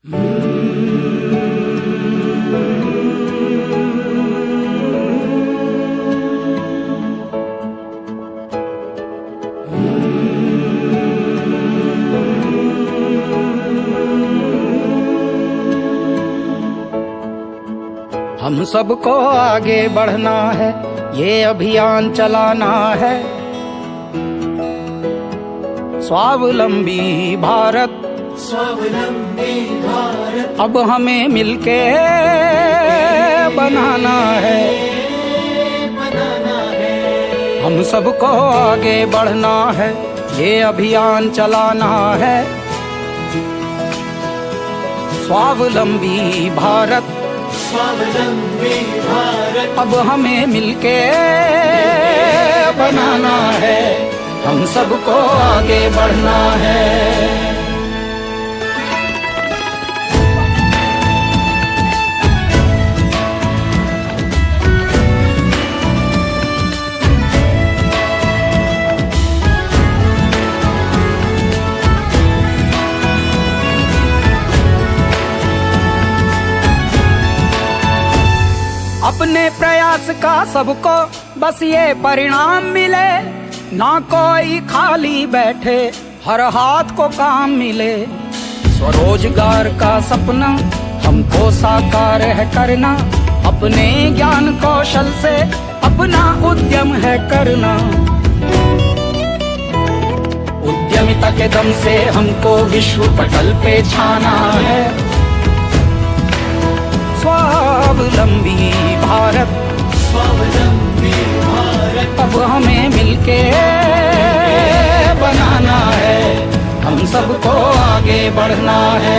हम सबको आगे बढ़ना है ये अभियान चलाना है। स्वावलंबी भारत अब हमें मिलके बनाना है। बनाना है। हम सबको आगे बढ़ना है। ये अभियान चलाना है। स्वावलंबी भारत। स्वावलंबी भारत। अब हमें मिलके बनाना है। हम सबको आगे बढ़ना है। अपने प्रयास का सबको बस ये परिणाम मिले। ना कोई खाली बैठे, हर हाथ को काम मिले। स्वरोजगार का सपना, हमको साकार है करना। अपने ज्ञान कौशल से अपना उद्यम है करना। उद्यमिता के दम से हमको विश्व पटल पे छाना है। स्वावलंबी भारत। स्वावलंबी भारत। अब हमें मिलके बनाना है। हम सबको आगे बढ़ना है।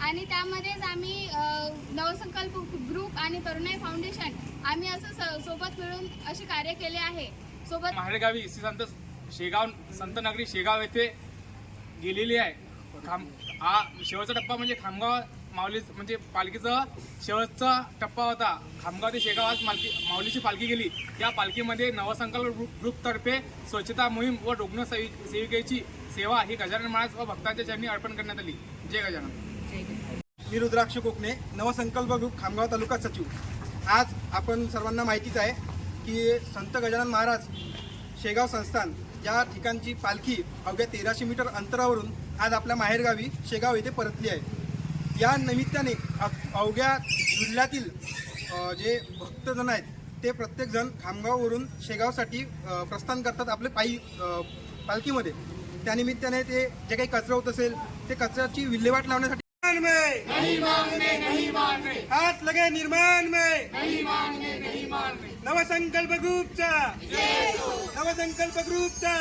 आणि त्यामध्येच आम्ही नवसंकल्प ग्रुप आणि तरुणाई फाउंडेशन आम्ही असं स- सोबत मिळून असे कार्य केले आहे. सोबत माहेरगावी श्री संत शेगाव संत नगरी शेगाव येथे गेलेली आहे. खाम हा शेवटचा टप्पा म्हणजे खामगाव माऊली म्हणजे पालखीचा शेवटचा टप्पा होता. खामगाव ते शेगाव आज मालकी माऊलीची पालखी गेली. या पालखीमध्ये नवसंकल्प ग्रुप ग्रुपतर्फे स्वच्छता मोहीम व रुग्ण सेवि सेविकेची सेवा ही गजानन महाराज व भक्तांच्या चरणी अर्पण करण्यात आली. जय गजानन. मी रुद्राक्ष कोकणे नवसंकल्प ग्रुप खामगाव तालुका सचिव. आज आपण सर्वांना माहितीच आहे की संत गजानन महाराज शेगाव संस्थान या ठिकाणची पालखी अवघ्या तेराशे मीटर अंतरावरून आज आपल्या माहेरगावी शेगाव येथे परतली आहे. या निमित्ताने अवघ्या जिल्ह्यातील जे भक्तजण आहेत ते प्रत्येकजण खामगाववरून शेगावसाठी प्रस्थान करतात आपले पायी पालखीमध्ये. त्यानिमित्ताने ते जे काही कचरा होत असेल ते कचऱ्याची विल्हेवाट लावण्यासाठी में। नहीं मांगने नहीं मांगने हाथ लगे निर्माण में। नहीं मांगने नहीं मांगने नवसंकल्प संकल्प नवसंकल्प ग्रुपचा